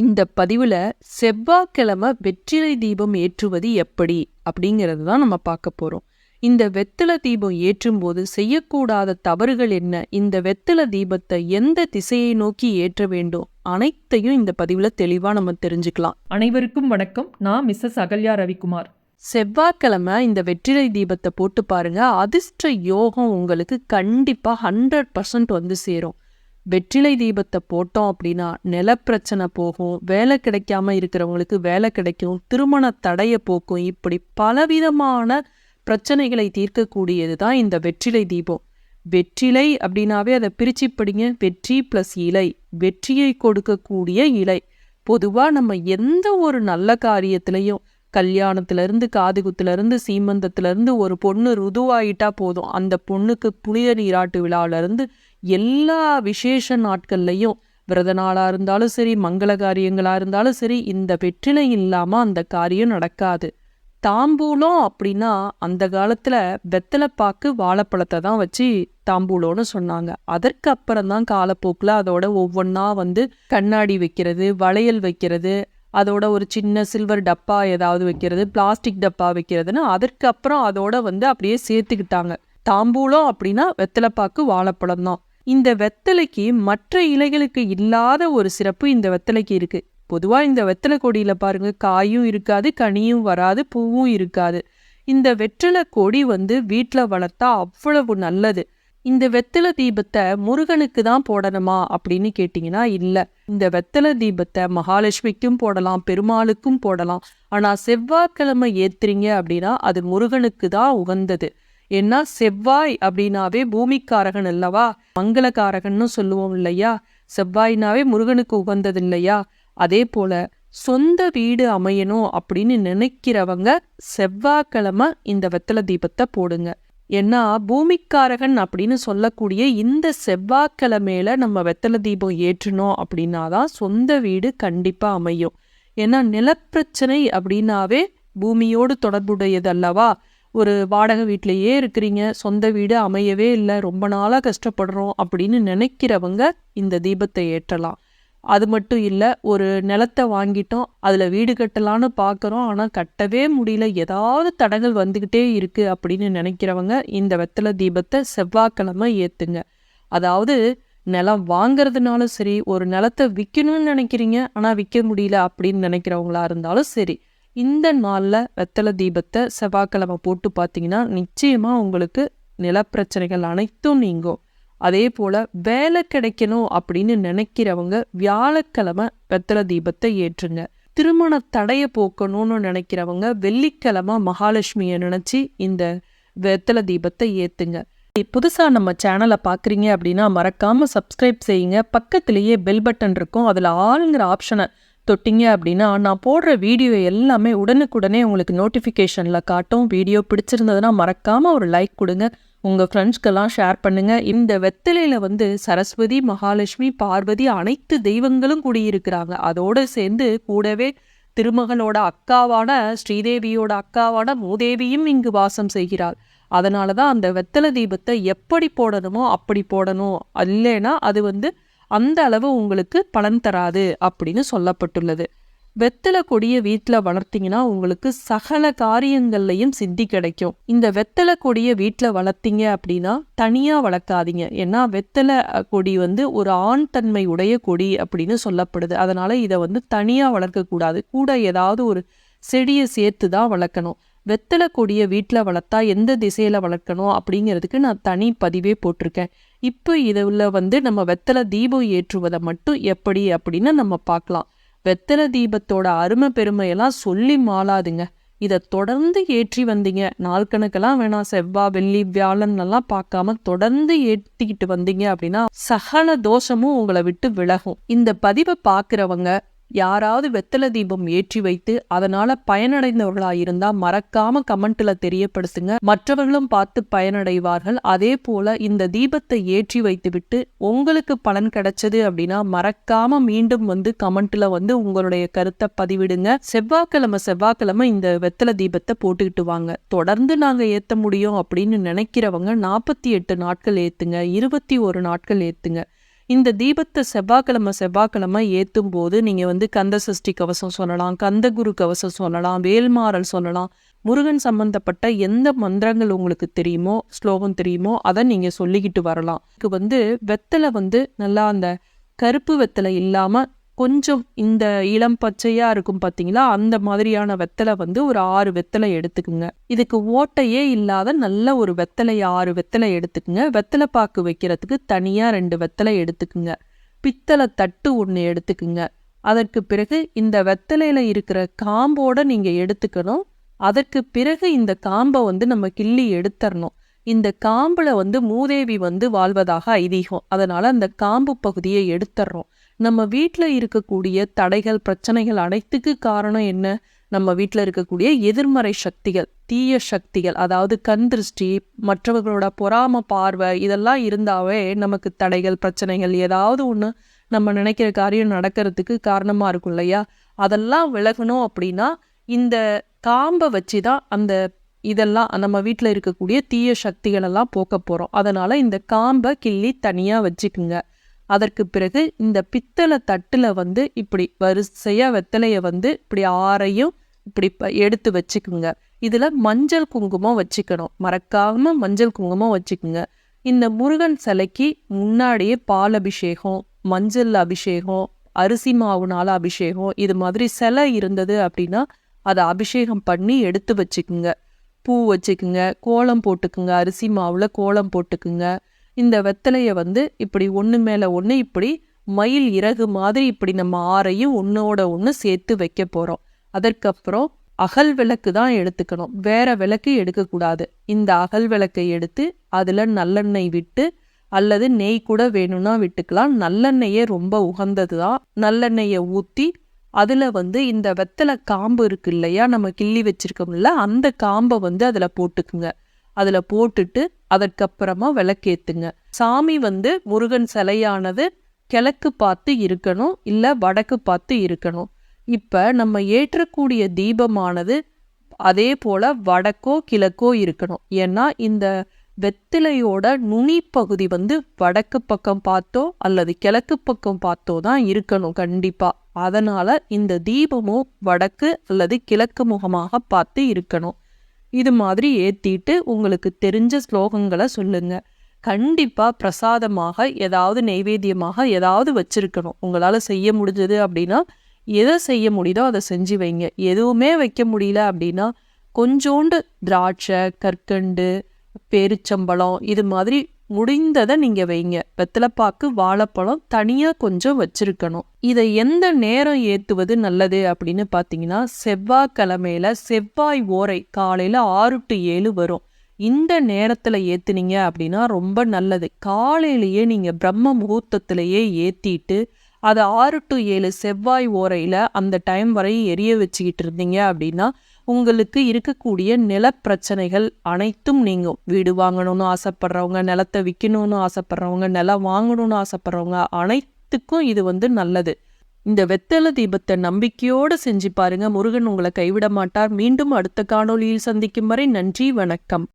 இந்த பதிவுல செவ்வாய்க்கிழமை வெற்றிலை தீபம் ஏற்றுவது எப்படி அப்படிங்கிறது தான் நம்ம பார்க்க போறோம். இந்த வெத்தலை தீபம் ஏற்றும் போது செய்யக்கூடாத தவறுகள் என்ன? இந்த வெத்தலை தீபத்தை எந்த திசையை நோக்கி ஏற்ற வேண்டும்? அனைத்தையும் இந்த பதிவுல தெளிவா நம்ம தெரிஞ்சுக்கலாம். அனைவருக்கும் வணக்கம். நான் மிஸ்ஸஸ் அகல்யா ரவிக்குமார். செவ்வாய்க்கிழமை இந்த வெற்றிலை தீபத்தை போட்டு பாருங்க அதிர்ஷ்ட யோகம் உங்களுக்கு கண்டிப்பா ஹண்ட்ரட் பர்சன்ட் வந்து சேரும். வெற்றிலை தீபத்தை போட்டோம் அப்படின்னா நிலப்பிரச்சனை போகும் வேலை கிடைக்காம இருக்கிறவங்களுக்கு வேலை கிடைக்கும் திருமண தடைய போக்கும். இப்படி பலவிதமான பிரச்சனைகளை தீர்க்கக்கூடியது தான் இந்த வெற்றிலை தீபம். வெற்றிலை அப்படின்னாவே அதை பிரித்து படிங்க. வெற்றி ப்ளஸ் இலை. வெற்றியை கொடுக்கக்கூடிய இலை. பொதுவாக நம்ம எந்த ஒரு நல்ல காரியத்திலையும் கல்யாணத்துல இருந்து காதுகுத்துல இருந்து சீமந்தத்துல இருந்து ஒரு பொண்ணு ருதுவாயிட்டா போதும். அந்த பொண்ணுக்கு புனித நீராட்டு விழால இருந்து எல்லா விசேஷ நாட்கள்லையும் விரத நாளாக இருந்தாலும் சரி மங்கள காரியங்களாக இருந்தாலும் சரி இந்த வெற்றிலை இல்லாமல் அந்த காரியம் நடக்காது. தாம்பூலம் அப்படின்னா அந்த காலத்தில் வெத்தலைப்பாக்கு வாழைப்பழத்தை தான் வச்சு தாம்பூலம்னு சொன்னாங்க. அதற்கு அப்புறம் தான் காலப்போக்கில் அதோட ஒவ்வொன்றா வந்து கண்ணாடி வைக்கிறது வளையல் வைக்கிறது அதோட ஒரு சின்ன சில்வர் டப்பா ஏதாவது வைக்கிறது பிளாஸ்டிக் டப்பா வைக்கிறதுன்னு அதற்கு அப்புறம் அதோட வந்து அப்படியே சேர்த்துக்கிட்டாங்க. தாம்பூலம் அப்படின்னா வெத்தலைப்பாக்கு வாழைப்பழம் தான். இந்த வெத்தலைக்கு மற்ற இலைகளுக்கு இல்லாத ஒரு சிறப்பு இந்த வெத்தலைக்கு இருக்கு. பொதுவாக இந்த வெத்தலை கொடியில் பாருங்க காயும் இருக்காது கனியும் வராது பூவும் இருக்காது. இந்த வெற்றிலை கொடி வந்து வீட்டில் வளர்த்தா அவ்வளவு நல்லது. இந்த வெத்தலை தீபத்தை முருகனுக்கு தான் போடணுமா அப்படின்னு கேட்டிங்கன்னா இல்லை. இந்த வெத்தலை தீபத்தை மகாலட்சுமிக்கும் போடலாம் பெருமாளுக்கும் போடலாம். ஆனால் செவ்வாய்க்கிழமை ஏத்துறீங்க அப்படின்னா அது முருகனுக்கு தான் உகந்தது. ஏன்னா செவ்வாய் அப்படின்னாவே பூமிக்காரகன் அல்லவா? மங்களகாரகன்னு சொல்லுவோம் இல்லையா? செவ்வாய்னாவே முருகனுக்கு உகந்தது இல்லையா அதே போல சொந்த வீடு அமையணும் அப்படின்னு நினைக்கிறவங்க செவ்வாய்க்கிழமை இந்த வெத்தலை தீபத்தை போடுங்க. ஏன்னா பூமிக்காரகன் அப்படின்னு சொல்லக்கூடிய இந்த செவ்வாய்க்கிழமையில நம்ம வெத்தலை தீபம் ஏற்றணும் அப்படின்னா தான் சொந்த வீடு கண்டிப்பாக அமையும். ஏன்னா நிலப்பிரச்சனை அப்படின்னாவே பூமியோடு தொடர்புடையது அல்லவா? ஒரு வாடகை வீட்டிலையே இருக்கிறீங்க சொந்த வீடு அமையவே இல்லை ரொம்ப நாளாக கஷ்டப்படுறோம் அப்படின்னு நினைக்கிறவங்க இந்த தீபத்தை ஏற்றலாம். அது மட்டும் இல்லை ஒரு நிலத்தை வாங்கிட்டோம் அதில் வீடு கட்டலான்னு பார்க்குறோம் ஆனால் கட்டவே முடியல ஏதாவது தடங்கள் வந்துக்கிட்டே இருக்குது அப்படின்னு நினைக்கிறவங்க இந்த வெத்தலை தீபத்தை செவ்வாய்க்கிழமை ஏற்றுங்க அதாவது நிலம் வாங்கிறதுனாலும் சரி ஒரு நிலத்தை விற்கணும்னு நினைக்கிறீங்க ஆனால் விற்க முடியல அப்படின்னு நினைக்கிறவங்களா இருந்தாலும் சரி இந்த நாளில் வெத்தலை தீபத்தை செவ்வாய்க்கிழமை போட்டு பார்த்தீங்கன்னா நிச்சயமாக உங்களுக்கு நிலப்பிரச்சனைகள் அனைத்தும் நீங்கும். அதே போல் வேலை கிடைக்கணும் அப்படின்னு நினைக்கிறவங்க வியாழக்கிழமை வெத்தலை தீபத்தை ஏற்றுங்க. திருமண தடையை போக்கணும்னு நினைக்கிறவங்க வெள்ளிக்கிழமை மகாலட்சுமியை நினச்சி இந்த வெத்தலை தீபத்தை ஏற்றுங்க புதுசாக நம்ம சேனலை பார்க்குறீங்க அப்படின்னா மறக்காமல் சப்ஸ்கிரைப் செய்யுங்க. பக்கத்துலேயே பெல் பட்டன் இருக்கும். அதில் ஆளுங்கிற ஆப்ஷனை தொட்டிங்க அப்படின்னா நான் போடுற வீடியோ எல்லாமே உடனுக்குடனே உங்களுக்கு நோட்டிஃபிகேஷனில் காட்டும். வீடியோ பிடிச்சிருந்ததுன்னா மறக்காமல் ஒரு லைக் கொடுங்க. உங்கள் ஃப்ரெண்ட்ஸ்க்கெல்லாம் ஷேர் பண்ணுங்கள் இந்த வெத்தலையில் வந்து சரஸ்வதி மகாலட்சுமி பார்வதி அனைத்து தெய்வங்களும் கூடியிருக்கிறாங்க. அதோடு சேர்ந்து கூடவே திருமகளோட அக்காவான ஸ்ரீதேவியோட அக்காவான மூதேவியும் இங்கு வாசம் செய்கிறாள். அதனால தான் அந்த வெத்தலை தீபத்தை எப்படி போடணுமோ அப்படி போடணும். இல்லைன்னா அது வந்து அந்த அளவு உங்களுக்கு பலன் தராது அப்படின்னு சொல்லப்பட்டுள்ளது. வெத்தலை கொடியை வீட்டில் வளர்த்தீங்கன்னா உங்களுக்கு சகல காரியங்கள்லையும் சித்தி கிடைக்கும். இந்த வெத்தலை கொடியை வீட்டில் வளர்த்தீங்க அப்படின்னா தனியாக வளர்க்காதீங்க. ஏன்னா வெத்தலை கொடி வந்து ஒரு ஆண் தன்மை உடைய கொடி அப்படின்னு சொல்லப்படுது. அதனால் இதை வந்து தனியாக வளர்க்கக்கூடாது. கூட ஏதாவது ஒரு செடியை சேர்த்து தான் வளர்க்கணும். வெத்தலை கொடியை வீட்டில் வளர்த்தா எந்த திசையில் வளர்க்கணும் அப்படிங்கிறதுக்கு நான் தனி பதிவே போட்டிருக்கேன். இப்போ இதில் வந்து நம்ம வெத்தலை தீபம் ஏற்றுவதை மட்டும் எப்படி அப்படின்னு நம்ம பார்க்கலாம். வெத்தலை தீபத்தோட அருமை பெருமையெல்லாம் சொல்லி மாளாதுங்க. இதை தொடர்ந்து ஏற்றி வந்தீங்க. நாள் கணக்கெல்லாம் வேணாம். செவ்வாய் வெள்ளி வியாழன் எல்லாம் பார்க்காம தொடர்ந்து ஏற்றிக்கிட்டு வந்தீங்க அப்படின்னா சகல தோஷமும் உங்களை விட்டு விலகும். இந்த பதிவை பார்க்குறவங்க யாராவது வெத்தலை தீபம் ஏற்றி வைத்து அதனால பயனடைந்தவர்களா இருந்தா மறக்காம கமெண்ட்ல தெரியப்படுத்துங்க. மற்றவர்களும் பார்த்து பயனடைவார்கள். அதே போல இந்த தீபத்தை ஏற்றி வைத்துவிட்டு உங்களுக்கு பலன் கிடைச்சது அப்படின்னா மறக்காம மீண்டும் வந்து கமெண்ட்ல வந்து உங்களுடைய கருத்தை பதிவிடுங்க. செவ்வாய்க்கிழமை செவ்வாய்க்கிழமை இந்த வெத்தலை தீபத்தை போட்டுக்கிட்டு வாங்க. தொடர்ந்து நாங்க ஏத்த முடியும் அப்படின்னு நினைக்கிறவங்க நாற்பத்தி எட்டு நாட்கள் ஏத்துங்க. இருபத்தி ஒரு நாட்கள் ஏத்துங்க. இந்த தீபத்தை செவ்வாய்க்கிழமை செவ்வாய்க்கிழமை ஏற்றும் போது நீங்கள் வந்து கந்த சஷ்டி கவசம் சொல்லலாம் கந்த குரு கவசம் சொல்லலாம் வேல்மாறல் சொல்லலாம். முருகன் சம்பந்தப்பட்ட எந்த மந்திரங்கள் உங்களுக்கு தெரியுமோ ஸ்லோகம் தெரியுமோ அதை நீங்கள் சொல்லிக்கிட்டு வரலாம். இதுக்கு வந்து வெத்தலை வந்து நல்லா அந்த கருப்பு வெத்தலை இல்லாமல் கொஞ்சம் இந்த இளம் பச்சையாக இருக்கும் பார்த்தீங்களா அந்த மாதிரியான வெத்தலை வந்து ஒரு ஆறு வெத்தலை எடுத்துக்குங்க. இதுக்கு ஓட்டையே இல்லாத நல்ல ஒரு வெத்தலை ஆறு வெத்தலை எடுத்துக்குங்க. வெத்தலை பாக்கு வைக்கிறதுக்கு தனியாக ரெண்டு வெத்தலை எடுத்துக்குங்க. பித்தளை தட்டு ஒன்று எடுத்துக்குங்க. அதற்கு பிறகு இந்த வெத்தலையில் இருக்கிற காம்போட நீங்கள் எடுத்துக்கணும். அதற்கு பிறகு இந்த காம்பை வந்து நம்ம கிள்ளி எடுத்துடணும் இந்த காம்பில் வந்து மூதேவி வந்து வாழ்வதாக ஐதீகம். அதனால் அந்த காம்பு பகுதியை எடுத்துடுறோம் நம்ம வீட்டில் இருக்கக்கூடிய தடைகள் பிரச்சனைகள் அனைத்துக்கு காரணம் என்ன? நம்ம வீட்டில் இருக்கக்கூடிய எதிர்மறை சக்திகள் தீய சக்திகள் அதாவது கண் திருஷ்டி மற்றவர்களோட பொறாம பார்வை இதெல்லாம் இருந்தாவே நமக்கு தடைகள் பிரச்சனைகள் ஏதாவது ஒன்று நம்ம நினைக்கிற காரியம் நடக்கிறதுக்கு காரணமாக இருக்கும் இல்லையா? அதெல்லாம் விலகணும் அப்படின்னா இந்த காம்பை வச்சு தான் அந்த இதெல்லாம் நம்ம வீட்டில் இருக்கக்கூடிய தீய சக்திகளெல்லாம் போக்க போகிறோம் அதனால் இந்த காம்பை கிள்ளி தனியாக வச்சுக்குங்க. அதற்கு பிறகு இந்த பித்தளை தட்டில் வந்து இப்படி வரிசையாக வெத்தலையை வந்து இப்படி ஆறையும் இப்படி ப- எடுத்து வச்சுக்குங்க. இதில் மஞ்சள் குங்குமம் வச்சுக்கணும். மறக்காமல் மஞ்சள் குங்குமம் வச்சுக்குங்க. இந்த முருகன் சிலைக்கு முன்னாடியே பால் அபிஷேகம் மஞ்சள் அபிஷேகம் அரிசி மாவுனால அபிஷேகம் இது மாதிரி சிலை இருந்தது அப்படின்னா அதை அபிஷேகம் பண்ணி எடுத்து வச்சுக்குங்க. பூ வச்சுக்குங்க. கோலம் போட்டுக்குங்க. அரிசி மாவில் கோலம் போட்டுக்குங்க. இந்த வெத்தலையை வந்து இப்படி ஒன்று மேலே ஒன்று இப்படி மயில் இறகு மாதிரி இப்படி நம்ம ஆறையும் ஒன்றோட ஒன்று சேர்த்து வைக்க போகிறோம் அதற்கப்புறம் அகல் விளக்கு தான் எடுத்துக்கணும். வேற விளக்கு எடுக்கக்கூடாது. இந்த அகல் விளக்கை எடுத்து அதில் நல்லெண்ணெய் விட்டு அல்லது நெய் கூட வேணும்னா விட்டுக்கலாம். நல்லெண்ணெயே ரொம்ப உகந்தது தான் நல்லெண்ணெயை ஊற்றி அதில் வந்து இந்த வெத்தலை காம்பு இருக்கு இல்லையா? நம்ம கிள்ளி வச்சுருக்கோம்ல அந்த காம்பை வந்து அதில் போட்டுக்குங்க. அதில் போட்டுட்டு அதற்கப்புறமா விளக்கேத்துங்க. சாமி வந்து முருகன் சிலையானது கிழக்கு பார்த்து இருக்கணும் இல்லை வடக்கு பார்த்து இருக்கணும். இப்போ நம்ம ஏற்றக்கூடிய தீபமானது அதே போல் வடக்கோ கிழக்கோ இருக்கணும். ஏன்னா இந்த வெத்திலையோட நுனி பகுதி வந்து வடக்கு பக்கம் பார்த்தோ அல்லது கிழக்கு பக்கம் பார்த்தோ தான் இருக்கணும் கண்டிப்பாக அதனால் இந்த தீபமும் வடக்கு அல்லது கிழக்கு முகமாக பார்த்து இருக்கணும். இது மாதிரி ஏற்றிட்டு உங்களுக்கு தெரிஞ்ச ஸ்லோகங்களை சொல்லுங்க. கண்டிப்பாக பிரசாதமாக ஏதாவது நெய்வேத்தியமாக ஏதாவது வச்சுருக்கணும். உங்களால் செய்ய முடிஞ்சது அப்படின்னா எதை செய்ய முடியுதோ அதை செஞ்சு வைங்க. எதுவுமே வைக்க முடியல அப்படின்னா கொஞ்சோண்டு திராட்சை கற்கண்டு பேரிச்சம்பழம் இது மாதிரி முடிந்ததை நீங்க வைங்க. வெத்தலைப்பாக்கு வாழைப்பழம் தனியா கொஞ்சம் வச்சிருக்கணும். இதை எந்த நேரம் ஏத்துவது நல்லது அப்படின்னு பார்த்தீங்கன்னா செவ்வாய்க்கிழமையில செவ்வாய் ஓரை காலையில ஆறு டு ஏழு வரும். இந்த நேரத்துல ஏத்துனீங்க அப்படின்னா ரொம்ப நல்லது. காலையிலேயே நீங்க பிரம்ம முகூர்த்தத்திலேயே ஏத்திட்டு அதை ஆறு டு ஏழு செவ்வாய் ஓரையில அந்த டைம் வரை எரிய வச்சுக்கிட்டு இருந்தீங்க அப்படின்னா உங்களுக்கு இருக்கக்கூடிய நிலப்பிரச்சனைகள் அனைத்தும் நீங்கும். வீடு வாங்கணும்னு ஆசைப்படுறவங்க நிலத்தை விற்கணும்னு ஆசைப்படுறவங்க நிலம் வாங்கணும்னு ஆசைப்படுறவங்க அனைத்துக்கும் இது வந்து நல்லது. இந்த வெத்தல தீபத்தை நம்பிக்கையோடு செஞ்சு பாருங்க. முருகன் உங்களை கைவிட மாட்டார். மீண்டும் அடுத்த காணொளியில் சந்திக்கும் வரை நன்றி வணக்கம்.